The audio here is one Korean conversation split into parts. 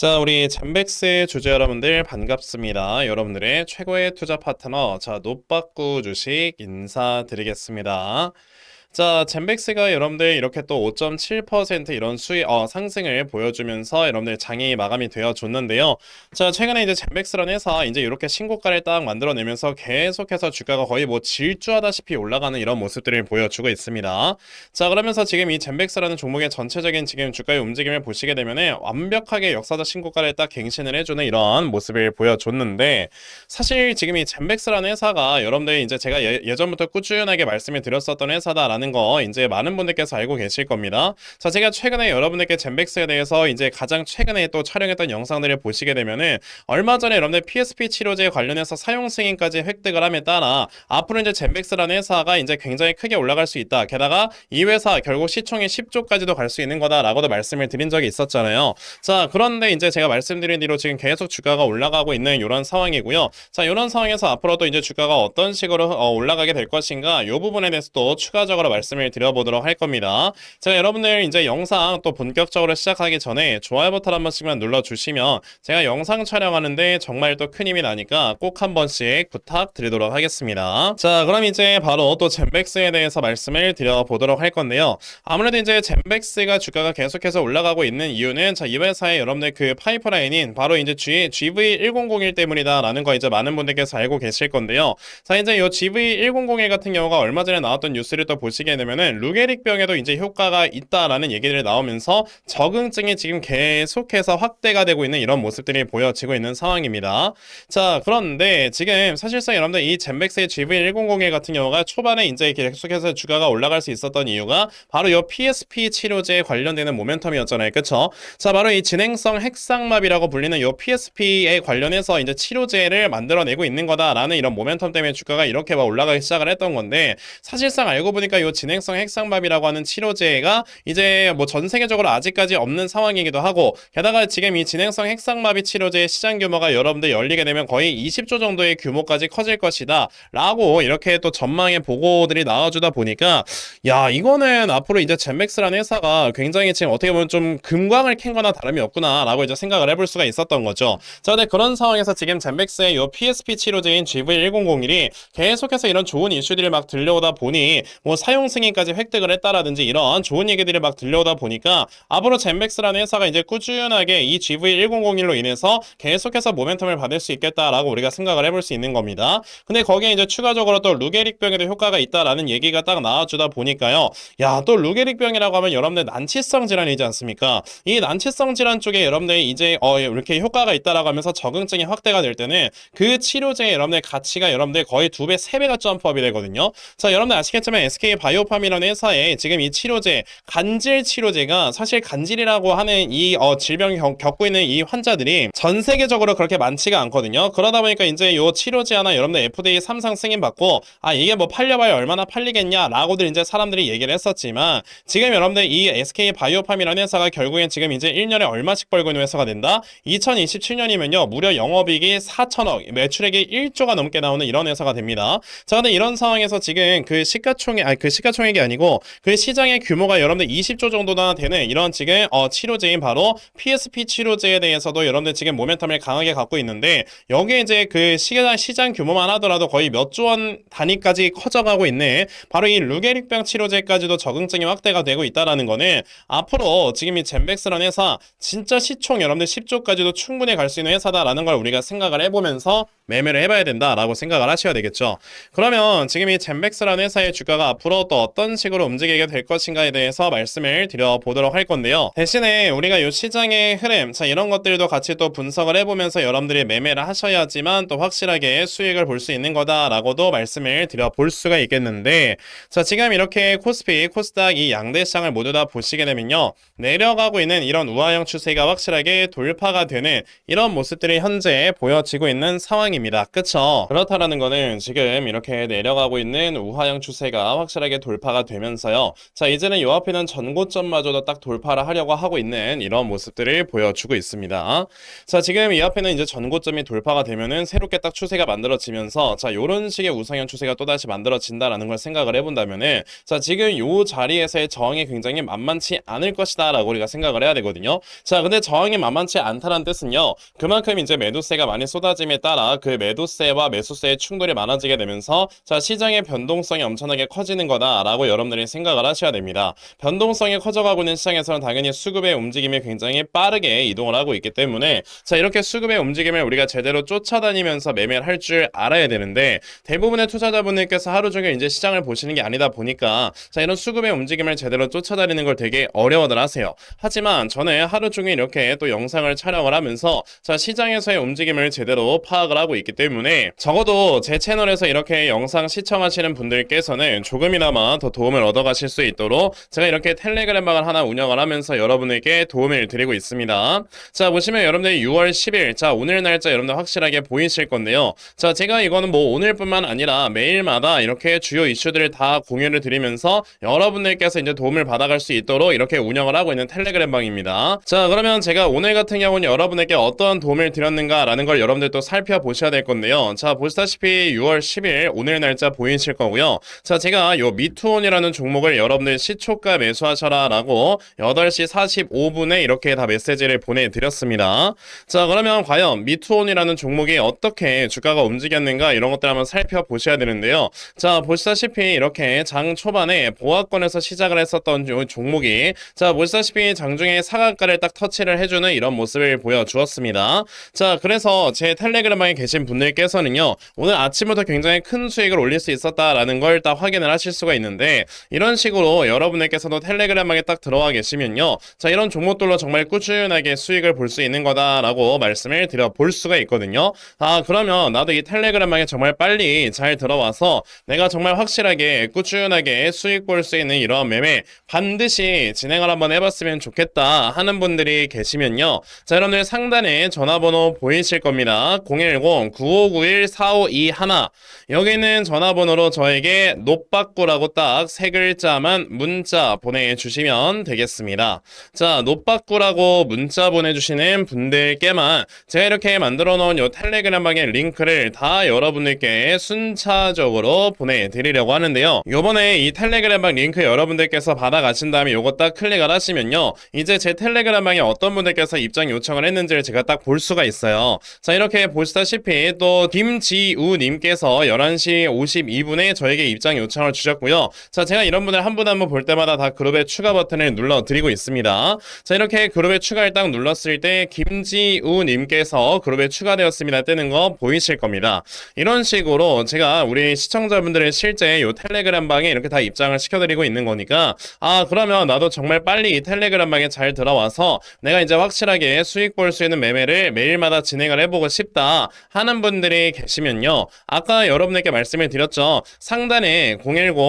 자, 우리 잼백스의 주주 여러분들 반갑습니다. 여러분들의 최고의 투자 파트너, 자, 노빠꾸 주식 인사드리겠습니다. 자, 잼백스가 여러분들 이렇게 또 5.7% 이런 수익 어, 상승을 보여주면서 여러분들 장이 마감이 되어 줬는데요. 자, 최근에 이제 잼백스라는 회사 이제 이렇게 신고가를 딱 만들어내면서 계속해서 주가가 거의 뭐 질주하다시피 올라가는 이런 모습들을 보여주고 있습니다. 자, 그러면서 지금 이 잼백스라는 종목의 전체적인 지금 주가의 움직임을 보시게 되면은 완벽하게 역사적 신고가를 딱 갱신을 해주는 이런 모습을 보여줬는데 사실 지금 이 잼백스라는 회사가 여러분들 이제 제가 예, 예전부터 꾸준하게 말씀을 드렸었던 회사다라는 거 이제 많은 분들께서 알고 계실 겁니다. 자, 제가 최근에 여러분들께 잼백스에 대해서 이제 가장 최근에 또 촬영했던 영상들을 보시게 되면은 얼마 전에 여러분들 PSP 치료제 관련해서 사용 승인까지 획득을 함에 따라 앞으로 이제 잼백스라는 회사가 이제 굉장히 크게 올라갈 수 있다. 게다가 이 회사 결국 시총이 10조까지도 갈 수 있는 거다라고도 말씀을 드린 적이 있었잖아요. 자, 그런데 이제 제가 말씀드린 대로 지금 계속 주가가 올라가고 있는 이런 상황이고요. 자, 이런 상황에서 앞으로도 이제 주가가 어떤 식으로 어, 올라가게 될 것인가 이 부분에 대해서도 추가적으로 말씀을 드려보도록 할 겁니다. 제가 여러분들 이제 영상 또 본격적으로 시작하기 전에 좋아요 버튼 한 번씩만 눌러주시면 제가 영상 촬영하는데 정말 또 큰 힘이 나니까 꼭 한 번씩 부탁드리도록 하겠습니다. 자, 그럼 이제 바로 또 젠백스에 대해서 말씀을 드려보도록 할 건데요. 아무래도 이제 젠백스가 주가가 계속해서 올라가고 있는 이유는 자, 이 회사의 여러분들 그 파이프라인인 바로 이제 G, GV1001 때문이다라는 거 이제 많은 분들께서 알고 계실 건데요. 자, 이제 이 GV1001 같은 경우가 얼마 전에 나왔던 뉴스를 또 보시 게 되면은 루게릭병에도 이제 효과가 있다라는 얘기들이 나오면서 적응증이 지금 계속해서 확대가 되고 있는 이런 모습들이 보여지고 있는 상황입니다. 자, 그런데 지금 사실상 여러분들 이 젠백스의 GV1001 같은 경우가 초반에 이제 계속해서 주가가 올라갈 수 있었던 이유가 바로 이 PSP 치료제에 관련되는 모멘텀이었잖아요. 그쵸? 자, 바로 이 진행성 핵상마비라고 불리는 이 PSP에 관련해서 이제 치료제를 만들어내고 있는 거다라는 이런 모멘텀 때문에 주가가 이렇게 막 올라가기 시작을 했던 건데 사실상 알고 보니까 이 진행성 핵상마비라고 하는 치료제가 이제 뭐 전 세계적으로 아직까지 없는 상황이기도 하고 게다가 지금 이 진행성 핵상마비 치료제의 시장 규모가 여러분들 열리게 되면 거의 20조 정도의 규모까지 커질 것이다 라고 이렇게 또 전망의 보고들이 나와주다 보니까 야 이거는 앞으로 이제 젠맥스라는 회사가 굉장히 지금 어떻게 보면 좀 금광을 캔 거나 다름이 없구나 라고 이제 생각을 해볼 수가 있었던 거죠. 자 근데 그런 상황에서 지금 젠맥스의 요 PSP 치료제인 GV1001이 계속해서 이런 좋은 이슈들이 막 들려오다 보니 뭐 사용 승인까지 획득을 했다라든지 이런 좋은 얘기들이 막 들려오다 보니까 앞으로 젠맥스라는 회사가 이제 꾸준하게 이 GV1001로 인해서 계속해서 모멘텀을 받을 수 있겠다라고 우리가 생각을 해볼 수 있는 겁니다. 근데 거기에 이제 추가적으로 또 루게릭병에도 효과가 있다라는 얘기가 딱 나와주다 보니까요. 야, 또 루게릭병이라고 하면 여러분들 난치성 질환이지 않습니까? 이 난치성 질환 쪽에 여러분들 이제 어, 이렇게 효과가 있다라고 하면서 적응증이 확대가 될 때는 그 치료제의 여러분들 가치가 여러분들 거의 두 배, 세 배가 점프업이 되거든요. 자, 여러분들 아시겠지만 SK 바이 오팜이라는 회사에 지금 이 치료제 간질 치료제가 사실 간질이라고 하는 이 어, 질병 겪, 겪고 있는 이 환자들이 전 세계적으로 그렇게 많지가 않거든요. 그러다 보니까 이제 요 치료제 하나 여러분들 FDA 3상 승인 받고 아 이게 뭐 팔려봐야 얼마나 팔리겠냐라고들 이제 사람들이 얘기를 했었지만 지금 여러분들 이 SK 바이오팜이라는 회사가 결국엔 지금 이제 1년에 얼마씩 벌고 있는 회사가 된다. 2027년이면요 무려 영업이익이 4천억, 매출액이 1조가 넘게 나오는 이런 회사가 됩니다. 자 근데 이런 상황에서 지금 그 시가총액 아니 그시 가총액이 아니고 그 시장의 규모가 여러분들 20조 정도나 되는 이런 지금 어, 치료제인 바로 PSP 치료제에 대해서도 여러분들 지금 모멘텀을 강하게 갖고 있는데 여기에 이제 그 시장 시장 규모만 하더라도 거의 몇 조 원 단위까지 커져가고 있는 바로 이 루게릭병 치료제까지도 적응증이 확대가 되고 있다라는 거는 앞으로 지금 이 젠백스라는 회사 진짜 시총 여러분들 10조까지도 충분히 갈 수 있는 회사다라는 걸 우리가 생각을 해보면서 매매를 해봐야 된다라고 생각을 하셔야 되겠죠. 그러면 지금 이 젠백스라는 회사의 주가가 앞으로 또 어떤 식으로 움직이게 될 것인가에 대해서 말씀을 드려보도록 할 건데요. 대신에 우리가 이 시장의 흐름, 자 이런 것들도 같이 또 분석을 해보면서 여러분들이 매매를 하셔야지만 또 확실하게 수익을 볼 수 있는 거다라고도 말씀을 드려볼 수가 있겠는데 자 지금 이렇게 코스피, 코스닥 이 양대 시장을 모두 다 보시게 되면요. 내려가고 있는 이런 우하형 추세가 확실하게 돌파가 되는 이런 모습들이 현재 보여지고 있는. 상황입니다. 그쵸? 그렇다라는 거는 지금 이렇게 내려가고 있는 우하형 추세가 확실하게 돌파가 되면서요. 자, 이제는 요 앞에는 전고점마저도 딱 돌파를 하려고 하고 있는 이런 모습들을 보여주고 있습니다. 자, 지금 이 앞에는 이제 전고점이 돌파가 되면은 새롭게 딱 추세가 만들어지면서 자, 요런 식의 우상형 추세가 또다시 만들어진다라는 걸 생각을 해본다면은 자, 지금 요 자리에서의 저항이 굉장히 만만치 않을 것이다라고 우리가 생각을 해야 되거든요. 자, 근데 저항이 만만치 않다는 뜻은요. 그만큼 이제 매도세가 많이 쏟아짐에 따라 그 매도세와 매수세의 충돌이 많아지게 되면서 자, 시장의 변동성이 엄청나게 커지는 거다라고 여러분들이 생각을 하셔야 됩니다. 변동성이 커져가고 있는 시장에서는 당연히 수급의 움직임이 굉장히 빠르게 이동을 하고 있기 때문에 자, 이렇게 수급의 움직임을 우리가 제대로 쫓아다니면서 매매를 할 줄 알아야 되는데 대부분의 투자자분들께서 하루 종일 이제 시장을 보시는 게 아니다 보니까 자, 이런 수급의 움직임을 제대로 쫓아다니는 걸 되게 어려워들 하세요. 하지만 저는 하루 종일 이렇게 또 영상을 촬영을 하면서 자, 시장에서의 움직임을 제대로 파악을 하고 있기 때문에 적어도 제 채널에서 이렇게 영상 시청하시는 분들께서는 조금이나마 더 도움을 얻어가실 수 있도록 제가 이렇게 텔레그램 방을 하나 운영을 하면서 여러분에게 도움을 드리고 있습니다. 자, 보시면 여러분들 6월 10일, 자, 오늘 날짜 여러분들 확실하게 보이실 건데요. 자, 제가 이거는 뭐 오늘뿐만 아니라 매일마다 이렇게 주요 이슈들을 다 공유를 드리면서 여러분들께서 이제 도움을 받아갈 수 있도록 이렇게 운영을 하고 있는 텔레그램 방입니다. 자, 그러면 제가 오늘 같은 경우는 여러분에게 어떠한 도움을 드렸는가라는 걸 여러분들 또 살펴보셔야 될 건데요. 자, 보시다시피 6월 10일 오늘 날짜 보이실 거고요. 자, 제가 요 미투온이라는 종목을 여러분들 시초가 매수하셔라 라고 8시 45분에 이렇게 다 메시지를 보내드렸습니다. 자, 그러면 과연 미투온이라는 종목이 어떻게 주가가 움직였는가 이런 것들 한번 살펴보셔야 되는데요. 자, 보시다시피 이렇게 장 초반에 보합권에서 시작을 했었던 요 종목이 자, 보시다시피 장중에 사각가를 딱 터치를 해주는 이런 모습을 보여주었습니다. 자, 그래서 제 텔레그램방에 계신 분들께서는요, 오늘 아침부터 굉장히 큰 수익을 올릴 수 있었다라는 걸 딱 확인을 하실 수가 있는데, 이런 식으로 여러분들께서도 텔레그램방에 딱 들어와 계시면요, 자, 이런 종목들로 정말 꾸준하게 수익을 볼 수 있는 거다라고 말씀을 드려 볼 수가 있거든요. 아, 그러면 나도 이 텔레그램방에 정말 빨리 잘 들어와서 내가 정말 확실하게 꾸준하게 수익 볼 수 있는 이런 매매 반드시 진행을 한번 해봤으면 좋겠다 하는 분들이 계시면요. 자, 여러분들 상단에 전화번호 보이실 겁니다. 010-9591-4521 여기는 전화번호로 저에게 노빠꾸라고 딱 세 글자만 문자 보내주시면 되겠습니다. 자, 노빠꾸라고 문자 보내주시는 분들께만 제가 이렇게 만들어 놓은 요 텔레그램 방의 링크를 다 여러분들께 순차적으로 보내드리려고 하는데요. 요번에 이 텔레그램 방 링크 여러분들께서 받아가신 다음에 요거 딱 클릭을 하시면요. 이제 제 텔레그램 방에 어떤 분들께서 입장 요청을 했는지를 제가 딱 볼 수가 있어요. 자, 이렇게 보시다시피 또 김지우님께서 11시 52분에 저에게 입장 요청을 주셨고요. 자, 제가 이런 분들 한분 한 분 볼 때마다 다 그룹의 추가 버튼을 눌러 드리고 있습니다. 자, 이렇게 그룹에 추가를 딱 눌렀을 때 김지우 님께서 그룹에 추가되었습니다. 뜨는 거 보이실 겁니다. 이런 식으로 제가 우리 시청자분들의 실제 요 텔레그램 방에 이렇게 다 입장을 시켜 드리고 있는 거니까 아 그러면 나도 정말 빨리 이 텔레그램 방에 잘 들어와서 내가 이제 확실하게 수익 볼 수 있는 매매를 매일마다 진행을 해보고 싶다 하는 분들이 계시면요 아까 여러분에게 말씀을 드렸죠 상단에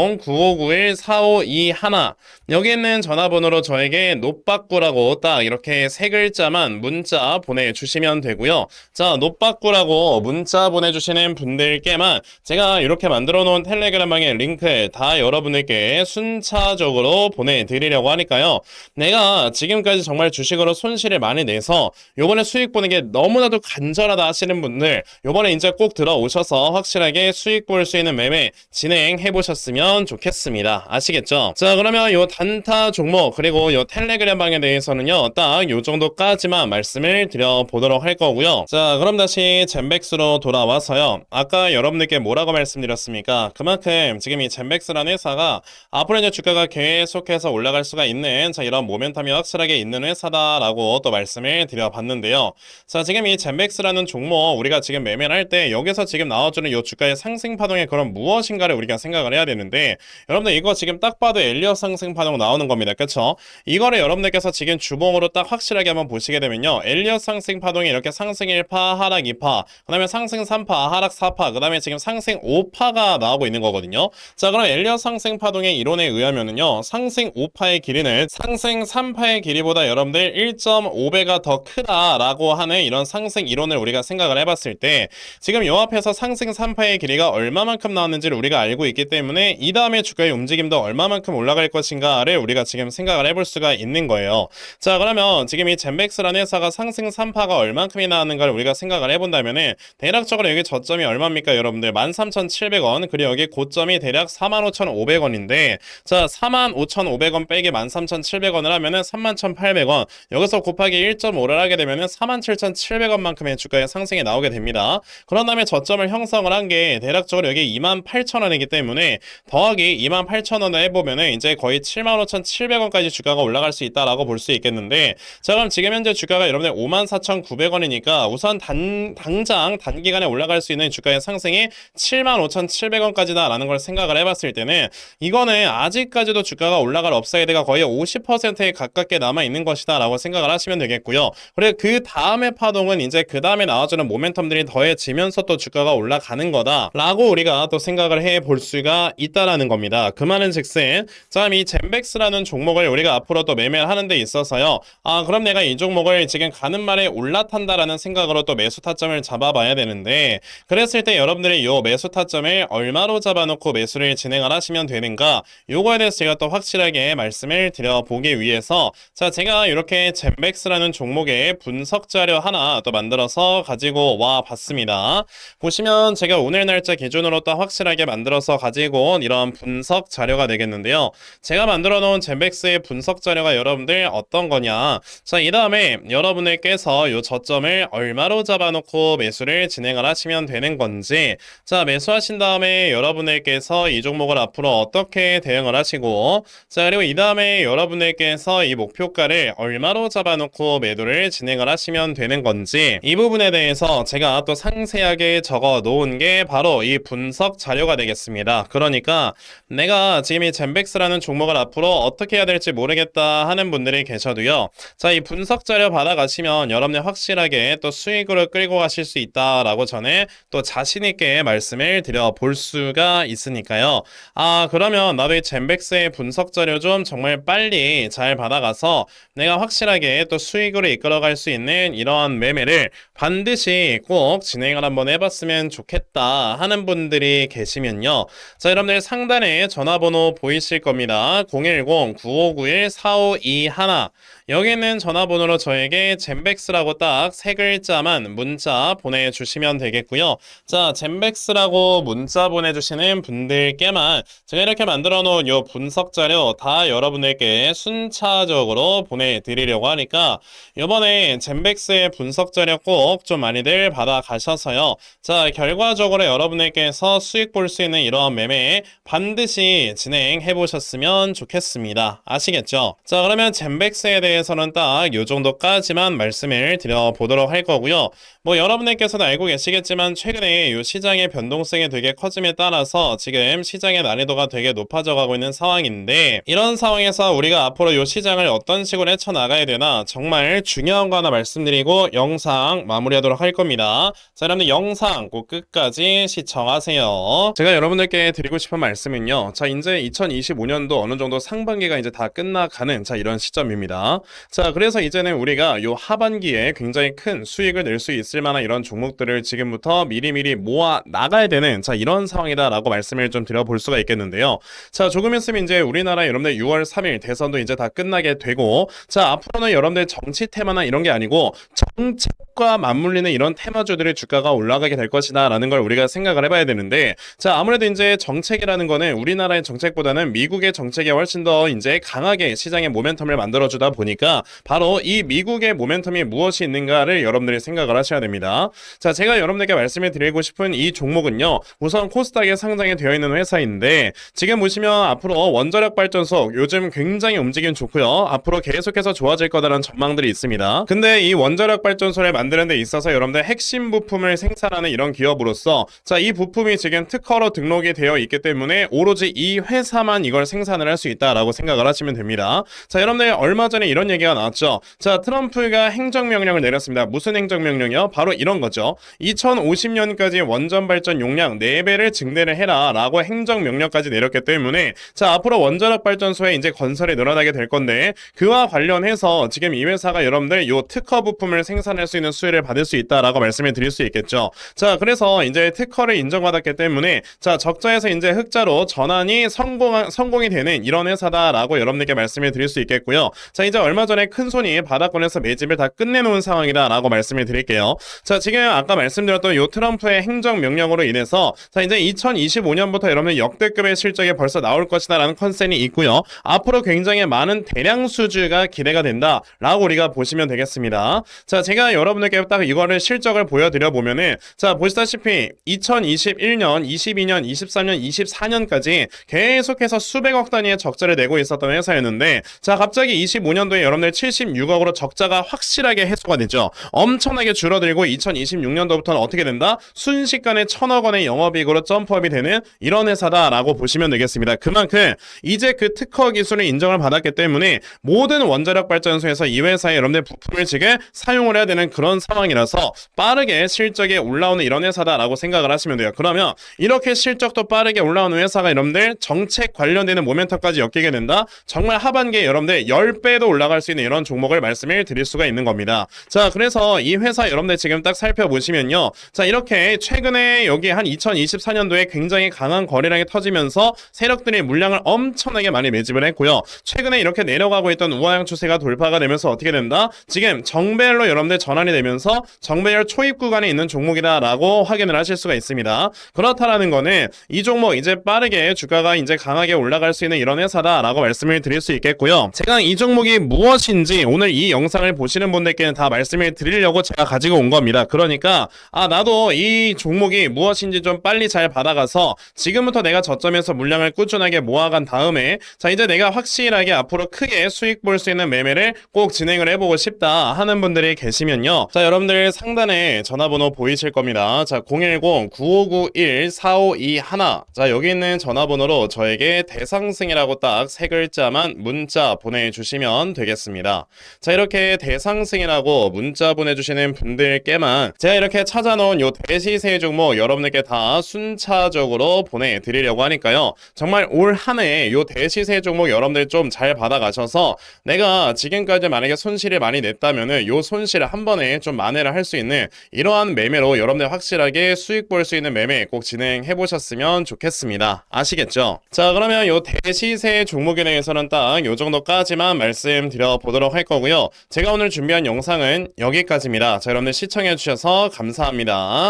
010-9591-4521 여기 있는 전화번호로 저에게 노빠꾸라고 딱 이렇게 세 글자만 문자 보내주시면 되고요 자 노빠꾸라고 문자 보내주시는 분들께만 제가 이렇게 만들어 놓은 텔레그램 방의 링크 다 여러분들께 순차적으로 보내드리려고 하니까요. 내가 지금까지 정말 주식으로 손실을 많이 내서 요번에 수익 보는 게 너무나도 간절하다 하시는 분들 요번에 이제 꼭 들어오셔서 확실하게 수익 볼 수 있는 매매 진행해 보셨으면 좋겠습니다. 아시겠죠? 자 그러면 요 단타 종목 그리고 요 텔레그램 방에 대해서는요 딱 요 정도까지만 말씀을 드려 보도록 할 거고요. 자 그럼 다시 젠백스로 돌아와서요. 아까 여러분들께 뭐라고 말씀드렸습니까? 그만큼 지금 이 젠백스라는 회사가 앞으로 이제 주가가 계속해서 올라갈 수가 있는 자 이런 모멘텀이 확실하게 있는 회사다라고 또 말씀을 드려봤는데요. 자 지금 이 젠백스라는 종목 우리가 지금 매매를 할 때 여기서 지금 나와주는 이 주가의 상승 파동의 그런 무엇인가를 우리가 생각을 해야 되는데 여러분들 이거 지금 딱 봐도 엘리어 상승 파동 나오는 겁니다. 그쵸? 이거를 여러분들께서 지금 주봉으로 딱 확실하게 한번 보시게 되면요. 엘리어 상승 파동이 이렇게 상승 1파, 하락 2파, 그 다음에 상승 3파, 하락 4파, 그 다음에 지금 상승 5파가 나오고 있는 거거든요. 자, 그럼 엘리어 상승 파동의 이론에 의하면은요, 상승 5파의 길이는 상승 3파의 길이보다 여러분들 1.5배가 더 크다라고 하는 이런 상승 이론을 우리가 생각을 해봤을 때 지금 요 앞에서 상승 3파의 길이가 얼마만큼 나왔는지를 우리가 알고 있기 때문에 이 다음에 주가의 움직임도 얼마만큼 올라갈 것인가를 우리가 지금 생각을 해볼 수가 있는 거예요. 자 그러면 지금 이 젠백스라는 회사가 상승 3파가 얼만큼이 나왔는가를 우리가 생각을 해본다면은 대략적으로 여기 저점이 얼마입니까 여러분들 13,700원 그리고 여기 고점이 대략 45,500원인데 자 45,500원 빼기 13,700원을 하면은 31,800원 여기서 곱하기 1.5를 하게 되면은 47,700원만큼의 주가의 상승이 나오게 됩니다. 그런 다음에 저점을 형성을 한 게 대략적으로 여기 28,000원이기 때문에 더 하기 28,000원을 해보면은 이제 거의 75,700원까지 주가가 올라갈 수 있다라고 볼 수 있겠는데 자 그럼 지금 현재 주가가 여러분들 54,900원이니까 우선 단, 당장 단기간에 올라갈 수 있는 주가의 상승이 75,700원까지다 라는 걸 생각을 해봤을 때는 이거는 아직까지도 주가가 올라갈 업사이드가 거의 50%에 가깝게 남아 있는 것이다 라고 생각을 하시면 되겠고요. 그리고 그 다음에 파동은 이제 그 다음에 나와주는 모멘텀들이 더해지면서 또 주가가 올라가는 거다 라고 우리가 또 생각을 해볼 수가 있다라 는 겁니다. 그 말은 즉슨 자이 젠백스라는 종목을 우리가 앞으로 또 매매를 하는 데 있어서요. 아 그럼 내가 이 종목을 지금 가는 말에 올라탄다라는 생각으로 또 매수 타점을 잡아봐야 되는데 그랬을 때 여러분들이 요 매수 타점을 얼마로 잡아놓고 매수를 진행을 하시면 되는가 요거에 대해서 제가 또 확실하게 말씀을 드려보기 위해서 자 제가 이렇게 젠백스라는 종목의 분석 자료 하나 또 만들어서 가지고 와 봤습니다. 보시면 제가 오늘 날짜 기준으로 또 확실하게 만들어서 가지고 온 이런 분석 자료가 되겠는데요. 제가 만들어 놓은 젠백스의 분석 자료가 여러분들 어떤 거냐? 자 이 다음에 여러분들께서 요 저점을 얼마로 잡아놓고 매수를 진행을 하시면 되는 건지 자 매수하신 다음에 여러분들께서 이 종목을 앞으로 어떻게 대응을 하시고 자 그리고 이 다음에 여러분들께서 이 목표가를 얼마로 잡아놓고 매도를 진행을 하시면 되는 건지 이 부분에 대해서 제가 또 상세하게 적어 놓은 게 바로 이 분석 자료가 되겠습니다. 그러니까 내가 지금 이 젠백스라는 종목을 앞으로 어떻게 해야 될지 모르겠다 하는 분들이 계셔도요 자 이 분석 자료 받아가시면 여러분들 확실하게 또 수익으로 끌고 가실 수 있다라고 전에 또 자신 있게 말씀을 드려 볼 수가 있으니까요. 아 그러면 나도 이 젠백스의 분석 자료 좀 정말 빨리 잘 받아가서 내가 확실하게 또 수익으로 이끌어갈 수 있는 이러한 매매를 반드시 꼭 진행을 한번 해봤으면 좋겠다 하는 분들이 계시면요. 자 여러분들 상단에 전화번호 보이실 겁니다. 010-9591-4521 여기는 전화번호로 저에게 젠백스라고 딱 세 글자만 문자 보내주시면 되겠고요. 자, 젠백스라고 문자 보내주시는 분들께만 제가 이렇게 만들어 놓은 요 분석 자료 다 여러분들께 순차적으로 보내드리려고 하니까 이번에 젠백스의 분석 자료 꼭 좀 많이들 받아가셔서요. 자, 결과적으로 여러분들께서 수익 볼 수 있는 이러한 매매 반드시 진행해 보셨으면 좋겠습니다. 아시겠죠? 자, 그러면 젠백스에 대해서는 딱 요 정도까지만 말씀을 드려보도록 할 거고요. 뭐 여러분들께서도 알고 계시겠지만 최근에 이 시장의 변동성이 되게 커짐에 따라서 지금 시장의 난이도가 되게 높아져 가고 있는 상황인데 이런 상황에서 우리가 앞으로 이 시장을 어떤 식으로 헤쳐나가야 되나 정말 중요한 거 하나 말씀드리고 영상 마무리하도록 할 겁니다. 자 여러분들 영상 꼭 끝까지 시청하세요. 제가 여러분들께 드리고 싶은 말씀은요. 자 이제 2025년도 어느 정도 상반기가 이제 다 끝나가는 자 이런 시점입니다. 자 그래서 이제는 우리가 요 하반기에 굉장히 큰 수익을 낼 수 있을 만한 이런 종목들을 지금부터 미리미리 모아 나가야 되는 자 이런 상황이다라고 말씀을 좀 드려볼 수가 있겠는데요. 자 조금 있으면 이제 우리나라 여러분들 6월 3일 대선도 이제 다 끝나게 되고 자 앞으로는 여러분들 정치 테마나 이런 게 아니고 정책 과 맞물리는 이런 테마주들의 주가가 올라가게 될 것이다라는 걸 우리가 생각을 해봐야 되는데 자 아무래도 이제 정책이라는 거는 우리나라의 정책보다는 미국의 정책이 훨씬 더 이제 강하게 시장의 모멘텀을 만들어주다 보니까 바로 이 미국의 모멘텀이 무엇이 있는가를 여러분들이 생각을 하셔야 됩니다. 자 제가 여러분들께 말씀을 드리고 싶은 이 종목은요 우선 코스닥에 상장이 되어 있는 회사인데 지금 보시면 앞으로 원자력 발전소 요즘 굉장히 움직임 좋고요 앞으로 계속해서 좋아질 거다라는 전망들이 있습니다. 근데 이 원자력 발전소를 만 드는 데 있어서 여러분들 핵심 부품을 생산하는 이런 기업으로서 자 이 부품이 지금 특허로 등록이 되어 있기 때문에 오로지 이 회사만 이걸 생산을 할 수 있다라고 생각을 하시면 됩니다. 자 여러분들 얼마 전에 이런 얘기가 나왔죠. 자 트럼프가 행정명령을 내렸습니다. 무슨 행정명령이요? 바로 이런 거죠. 2050년까지 원전 발전 용량 4배를 증대를 해라 라고 행정명령까지 내렸기 때문에 자 앞으로 원자력 발전소에 이제 건설이 늘어나게 될 건데 그와 관련해서 지금 이 회사가 여러분들 요 특허 부품을 생산할 수 있는 있는 수혜를 받을 수 있다라고 말씀을 드릴 수 있겠죠. 자, 그래서 이제 특허를 인정받았기 때문에 자, 적자에서 이제 흑자로 전환이 성공 성공이 되는 이런 회사다라고 여러분들께 말씀을 드릴 수 있겠고요. 자, 이제 얼마 전에 큰 손이 바닥권에서 매집을 다 끝내놓은 상황이다라고 말씀을 드릴게요. 자, 지금 아까 말씀드렸던 요 트럼프의 행정 명령으로 인해서 자, 이제 2025년부터 여러분 역대급의 실적이 벌써 나올 것이다라는 컨센이 있고요. 앞으로 굉장히 많은 대량 수주가 기대가 된다라고 우리가 보시면 되겠습니다. 자, 제가 여러분 들께 딱 이거를 실적을 보여드려 보면은 자, 보시다시피 2021년, 22년, 23년, 24년까지 계속해서 수백억 단위의 적자를 내고 있었던 회사였는데 자, 갑자기 25년도에 여러분들 76억으로 적자가 확실하게 해소가 되죠. 엄청나게 줄어들고 2026년도부터는 어떻게 된다? 순식간에 천억 원의 영업이익으로 점프업이 되는 이런 회사다라고 보시면 되겠습니다. 그만큼 이제 그 특허 기술을 인정을 받았기 때문에 모든 원자력 발전소에서 이 회사의 여러분들 부품을 지금 사용을 해야 되는 그런 상황이라서 빠르게 실적이 올라오는 이런 회사다라고 생각을 하시면 돼요. 그러면 이렇게 실적도 빠르게 올라오는 회사가 여러분들 정책 관련되는 모멘텀까지 엮이게 된다. 정말 하반기에 여러분들 10배도 올라갈 수 있는 이런 종목을 말씀을 드릴 수가 있는 겁니다. 자, 그래서 이 회사 여러분들 지금 딱 살펴보시면요. 자, 이렇게 최근에 여기 한 2024년도에 굉장히 강한 거래량이 터지면서 세력들이 물량을 엄청나게 많이 매집을 했고요. 최근에 이렇게 내려가고 있던 우하향 추세가 돌파가 되면서 어떻게 된다? 지금 정배열로 여러분들 전환이 되면서 정배열 초입 구간에 있는 종목이다라고 확인을 하실 수가 있습니다. 그렇다라는 거는 이 종목 이제 빠르게 주가가 이제 강하게 올라갈 수 있는 이런 회사다라고 말씀을 드릴 수 있겠고요. 제가 이 종목이 무엇인지 오늘 이 영상을 보시는 분들께는 다 말씀을 드리려고 제가 가지고 온 겁니다. 그러니까 아 나도 이 종목이 무엇인지 좀 빨리 잘 받아가서 지금부터 내가 저점에서 물량을 꾸준하게 모아간 다음에 자 이제 내가 확실하게 앞으로 크게 수익 볼 수 있는 매매를 꼭 진행을 해보고 싶다 하는 분들이 계시면요. 자 여러분들 상단에 전화번호 보이실 겁니다. 자 010-9591-4521. 자 여기 있는 전화번호로 저에게 대상승이라고 딱 세 글자만 문자 보내주시면 되겠습니다. 자 이렇게 대상승이라고 문자 보내주시는 분들께만 제가 이렇게 찾아놓은 요 대시세 종목 여러분들께 다 순차적으로 보내드리려고 하니까요. 정말 올 한 해 요 대시세 종목 여러분들 좀 잘 받아가셔서 내가 지금까지 만약에 손실을 많이 냈다면은 요 손실을 한 번에 좀 만회를 할 수 있는 이러한 매매로 여러분들 확실하게 수익 볼 수 있는 매매 꼭 진행해 보셨으면 좋겠습니다. 아시겠죠? 자 그러면 요 대시세 종목에 대해서는 딱 요 정도까지만 말씀드려 보도록 할 거고요. 제가 오늘 준비한 영상은 여기까지입니다. 자 여러분들 시청해 주셔서 감사합니다.